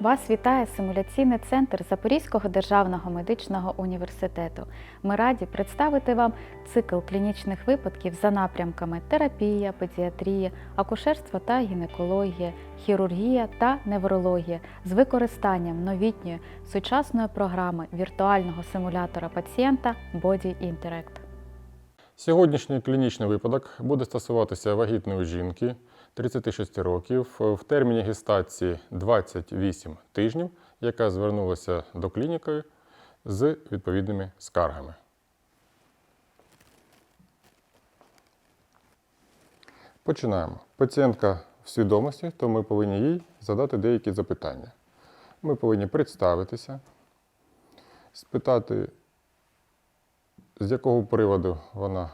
Вас вітає симуляційний центр Запорізького державного медичного університету. Ми раді представити вам цикл клінічних випадків за напрямками терапія, педіатрія, акушерство та гінекологія, хірургія та неврологія з використанням новітньої сучасної програми віртуального симулятора пацієнта Body Interact. Сьогоднішній клінічний випадок буде стосуватися вагітної жінки 36 років в терміні гестації 28 тижнів, яка звернулася до клініки з відповідними скаргами. Починаємо. Пацієнтка в свідомості, то ми повинні їй задати деякі запитання. Ми повинні представитися, спитати, з якого приводу вона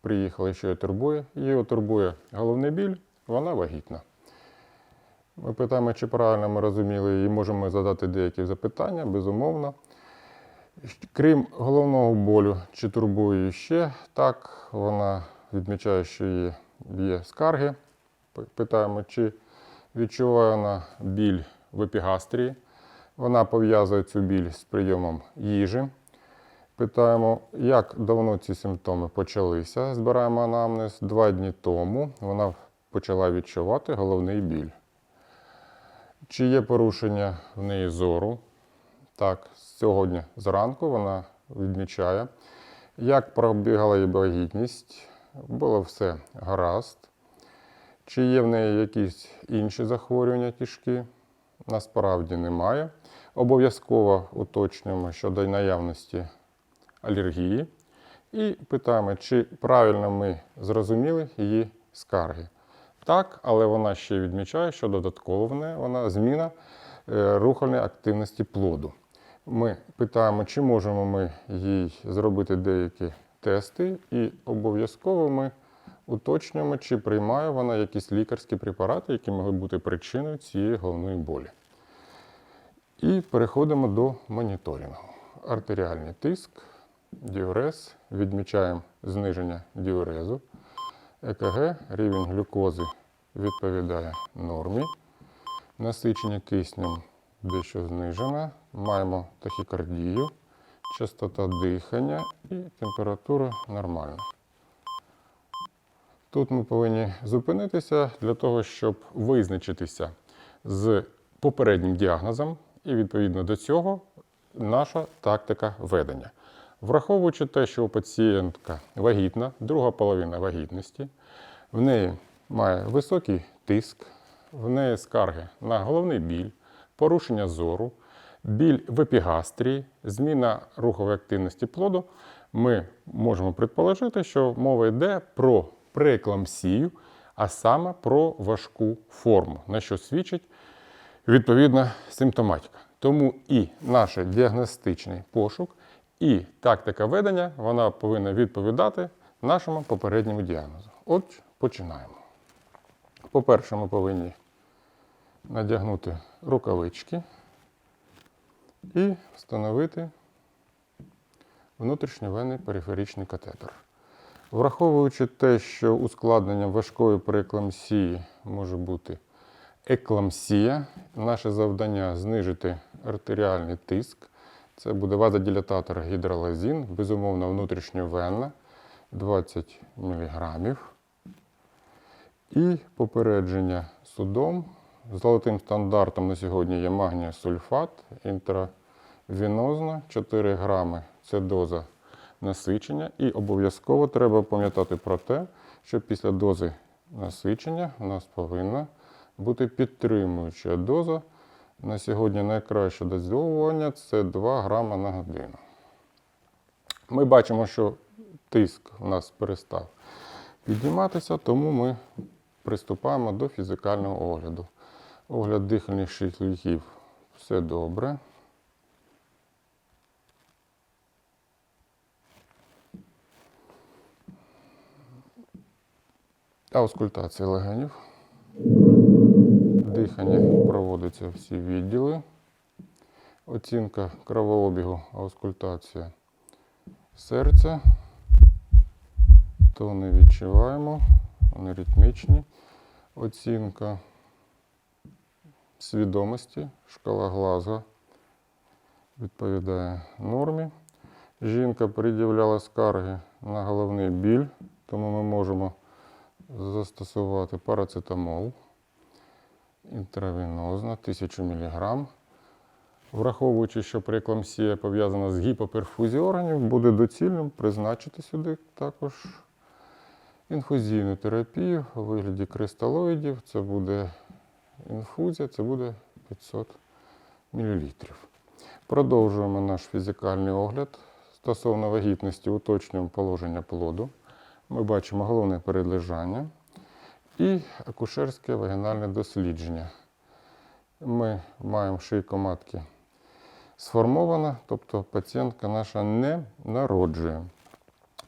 приїхала і що її турбує. Її турбує головний біль, вона вагітна. Ми питаємо, чи правильно ми розуміли, і можемо задати деякі запитання, безумовно. Крім головного болю, чи турбує її ще так, вона відмічає, що є, є скарги. Питаємо, чи відчуває вона біль в епігастрії. Вона пов'язує цю біль з прийомом їжі. Питаємо, як давно ці симптоми почалися. Збираємо анамнез. Два дні тому вона почала відчувати головний біль. Чи є порушення в неї зору? Так, сьогодні зранку вона відмічає, як пробігала її вагітність, було все гаразд. Чи є в неї якісь інші захворювання тяжкі? Насправді немає. Обов'язково уточнюємо щодо наявності алергії і питаємо, чи правильно ми зрозуміли її скарги. Так, але вона ще відмічає, що додатково вона зміна е, рухальної активності плоду. Ми питаємо, чи можемо ми їй зробити деякі тести, і обов'язково ми уточнюємо, чи приймає вона якісь лікарські препарати, які могли бути причиною цієї головної болі. І переходимо до моніторингу. Артеріальний тиск, діурез, відмічаємо зниження діурезу. ЕКГ, рівень глюкози відповідає нормі. Насичення киснем дещо знижена. Маємо тахікардію, частота дихання і температура нормальна. Тут ми повинні зупинитися для того, щоб визначитися з попереднім діагнозом, і відповідно до цього наша тактика ведення. Враховуючи те, що у пацієнтка вагітна, друга половина вагітності, в неї має високий тиск, в неї скарги на головний біль, порушення зору, біль в епігастрії, зміна рухової активності плоду, ми можемо предположити, що мова йде про преекламсію, а саме про важку форму, на що свідчить відповідна симптоматика. Тому і наш діагностичний пошук, і тактика ведення вона повинна відповідати нашому попередньому діагнозу. От починаємо. По-перше, ми повинні надягнути рукавички і встановити внутрішньовенний периферичний катетер. Враховуючи те, що ускладненням важкої преекламсії може бути екламсія, наше завдання знижити артеріальний тиск. Це буде вазодилататор гідролазін, безумовно, внутрішньовенна 20 мг. І попередження судом. Золотим стандартом на сьогодні є магнієсульфат, інтравінозна 4 грами це доза насичення. І обов'язково треба пам'ятати про те, що після дози насичення у нас повинна бути підтримуюча доза. На сьогодні найкраще дозовування це 2 грама на годину. Ми бачимо, що тиск у нас перестав підніматися, тому ми приступаємо до фізикального огляду. Огляд дихальних шляхів все добре. Аускультація легенів. Дихання проводиться всі відділи. Оцінка кровообігу, аускультація серця. Тони відчуваємо, вони ритмічні. Оцінка свідомості, шкала Глазго відповідає нормі. Жінка пред'являла скарги на головний біль, тому ми можемо застосувати парацетамол інтравенозно 1000 мг. Враховуючи, що преекламсія пов'язана з гіпоперфузією органів, буде доцільним призначити сюди також інфузійну терапію у вигляді кристалоїдів. Це буде інфузія, це буде 500 мл. Продовжуємо наш фізикальний огляд. Стосовно вагітності уточнюємо положення плоду. Ми бачимо головне передлежання і акушерське вагінальне дослідження. Ми маємо шийку матки сформована, тобто пацієнтка наша не народжує.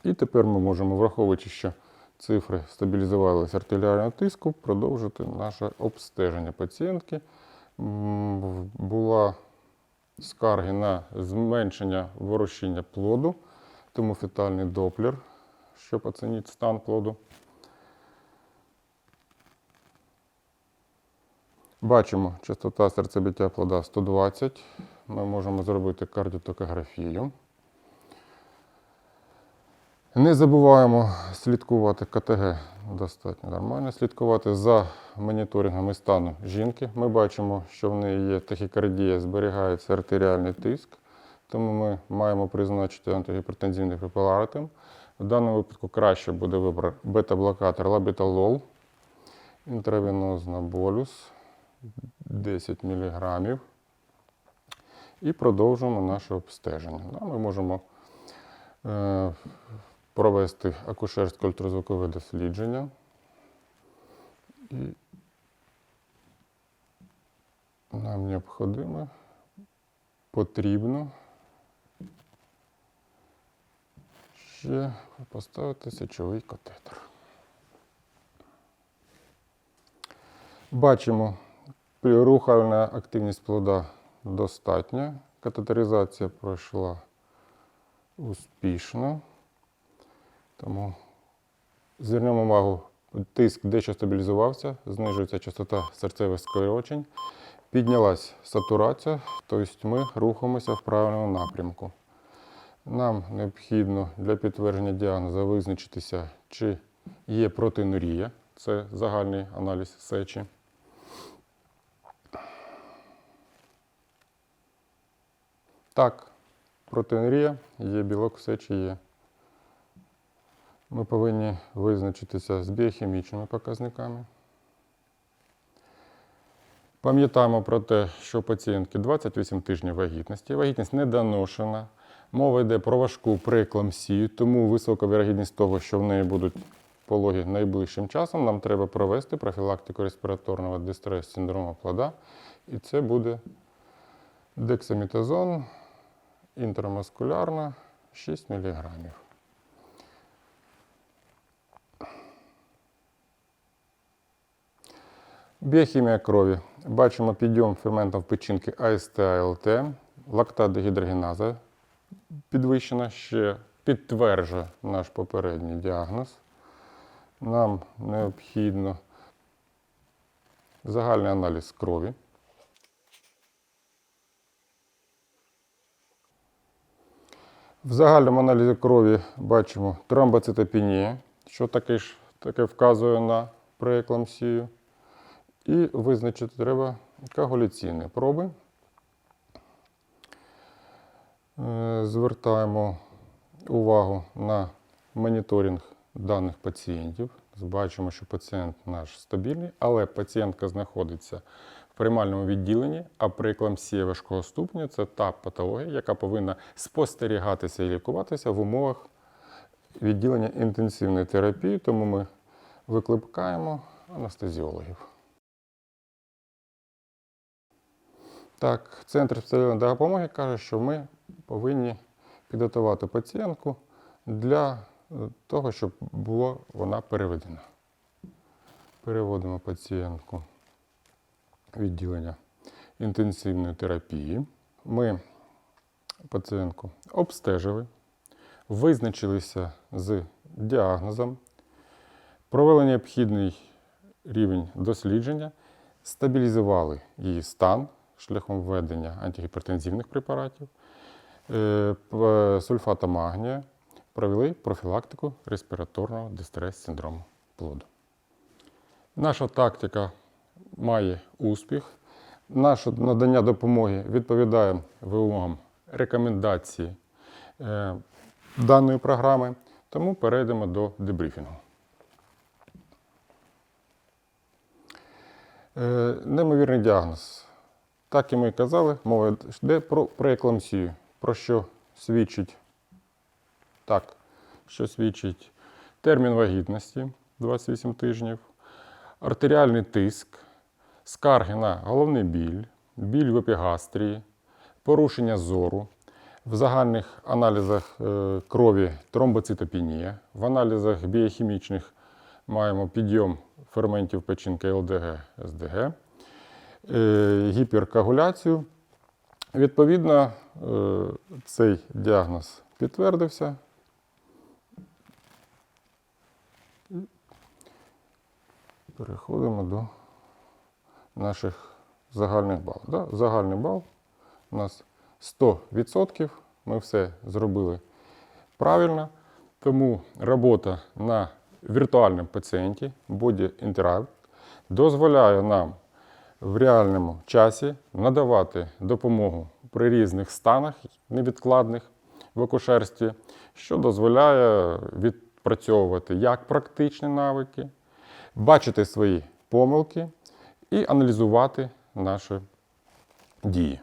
І тепер ми можемо, враховуючи, що цифри стабілізувалися артеріального тиску, продовжити наше обстеження пацієнтки. Була скарги на зменшення ворушіння плоду, тому фетальний доплер, щоб оцінити стан плоду. Бачимо, частота серцебиття плода 120. Ми можемо зробити кардіотокографію. Не забуваємо слідкувати КТГ достатньо нормально. Слідкувати за моніторингами стану жінки. Ми бачимо, що в неї є тахікардія, зберігається артеріальний тиск, тому ми маємо призначити антигіпертензивний препаратом. В даному випадку краще буде вибір бета-блокатор лабіталол, інтравенозна болюс 10 мг. І продовжуємо наше обстеження. Ми можемо е, провести акушерське ультразвукове дослідження. І нам необхідно, потрібно ще поставити сечовий катетер. Бачимо, рухальна активність плода достатня. Катетеризація пройшла успішно. Тому звернемо увагу, тиск дещо стабілізувався, знижується частота серцевих скорочень, піднялась сатурація, тобто ми рухаємося в правильному напрямку. Нам необхідно для підтвердження діагнозу визначитися, чи є протеїнурія, це загальний аналіз сечі. Так, протеїнурія є, білок в сечі є. Ми повинні визначитися з біохімічними показниками. Пам'ятаємо про те, що у пацієнтки 28 тижнів вагітності. Вагітність недоношена. Мова йде про важку преекламсію, тому висока вірогідність того, що в неї будуть пологи найближчим часом, нам треба провести профілактику респіраторного дистресу синдрому плода. І це буде дексамітазон інтрамаскулярна 6 мг. Біохімія крові. Бачимо підйом ферментів печінки АСТ, АЛТ, лактат-дегідрогеназа підвищена, ще підтверджує наш попередній діагноз. Нам необхідно загальний аналіз крові. В загальному аналізі крові бачимо тромбоцитопенія, що таке ж таке вказує на преекламсію. І визначити треба коагуляційні проби. Е, Звертаємо увагу на моніторинг даних пацієнтів. Бачимо, що пацієнт наш стабільний, але пацієнтка знаходиться в приймальному відділенні, а преекламсія важкого ступеня це та патологія, яка повинна спостерігатися і лікуватися в умовах відділення інтенсивної терапії, тому ми викликаємо анестезіологів. Так, центр спеціальної допомоги каже, що ми повинні підготувати пацієнтку для того, щоб була вона переведена. Переводимо пацієнтку відділення інтенсивної терапії. Ми пацієнтку обстежили, визначилися з діагнозом, провели необхідний рівень дослідження. стабілізували її стан шляхом введення антигіпертензивних препаратів, е, сульфата магнія, провели профілактику респіраторного дистрес-синдрому плоду. Наша тактика має успіх. Наше надання допомоги відповідає вимогам рекомендації е, даної програми, тому перейдемо до дебрифінгу. Е, Неймовірний діагноз. Так і ми казали, мова йде про преекламсію, про що свідчить так, що свідчить термін вагітності 28 тижнів, артеріальний тиск, скарги на головний біль, біль в епігастрії, порушення зору, в загальних аналізах е, крові тромбоцитопенія, в аналізах біохімічних маємо підйом ферментів печінки ЛДГ, СДГ, е, гіперкоагуляцію. Відповідно, е, цей діагноз підтвердився. Переходимо до наших загальних балів. Да? Загальний бал у нас 100%. Ми все зробили правильно. Тому робота на віртуальному пацієнті Body Interact дозволяє нам в реальному часі надавати допомогу при різних станах невідкладних в акушерстві, що дозволяє відпрацьовувати як практичні навики, бачити свої помилки і аналізувати наші дії.